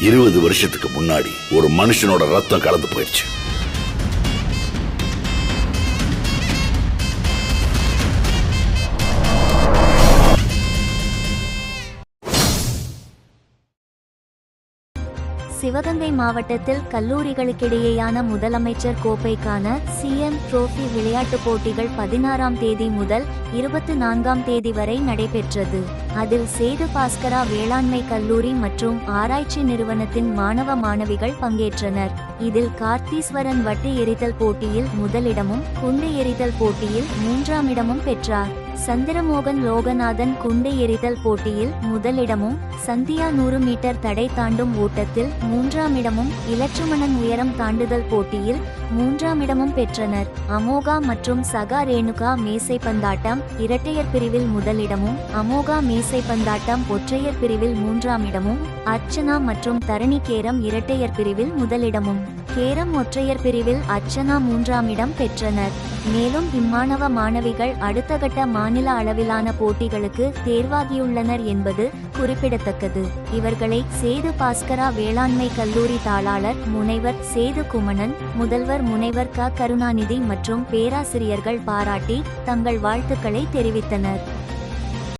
இருபது வருஷத்துக்கு முன்னாடி ஒரு மனுஷனோட ரத்தம் கலந்து போயிடுச்சு சிவகங்கை மாவட்டத்தில் கல்லூரிகளுக்கிடையேயான முதலமைச்சர் கோப்பைக்கான சிஎம் ட்ரோஃபி விளையாட்டுப் போட்டிகள் பதினாறாம் தேதி முதல் இருபத்தி நான்காம் தேதி வரை நடைபெற்றது. அதில் சேது பாஸ்கரா வேளாண்மை கல்லூரி மற்றும் ஆராய்ச்சி நிறுவனத்தின் மாணவ மாணவிகள் பங்கேற்றனர். இதில் கார்த்தீஸ்வரன் வட்டு எரிதல் போட்டியில் முதலிடமும் குண்டு எரிதல் போட்டியில் மூன்றாம் இடமும் பெற்றார். சந்திரமோகன் லோகநாதன் குண்டு எறிதல் போட்டியில் முதலிடமும் சந்தியா நூறு மீட்டர் தடை தாண்டும் ஓட்டத்தில் மூன்றாம் இடமும் இலட்சுமணன் உயரம் தாண்டுதல் போட்டியில் மூன்றாம் இடமும் பெற்றனர். அமோகா மற்றும் சகா ரேணுகா மேசை பந்தாட்டம் இரட்டையர் பிரிவில் முதலிடமும் அமோகா மேசை பந்தாட்டம் ஒற்றையர் பிரிவில் மூன்றாம் இடமும் அர்ச்சனா மற்றும் தரணி கேரம் இரட்டையர் பிரிவில் முதலிடமும். கேரம் ஒற்றையர் பிரிவில் அர்ச்சனா மூன்றாம் இடம் பெற்றனர். மேலும் இம்மாணவ மாணவிகள் அடுத்த கட்ட மாநில அளவிலான போட்டிகளுக்கு தேர்வாகியுள்ளனர் என்பது குறிப்பிடத்தக்கது. இவர்களை சேது பாஸ்கரா வேளாண்மை கல்லூரி தாளாளர் முனைவர் சேது குமணன் முதல்வர் முனைவர் க. கருணாநிதி மற்றும் பேராசிரியர்கள் பாராட்டி தங்கள் வாழ்த்துக்களை தெரிவித்தனர்.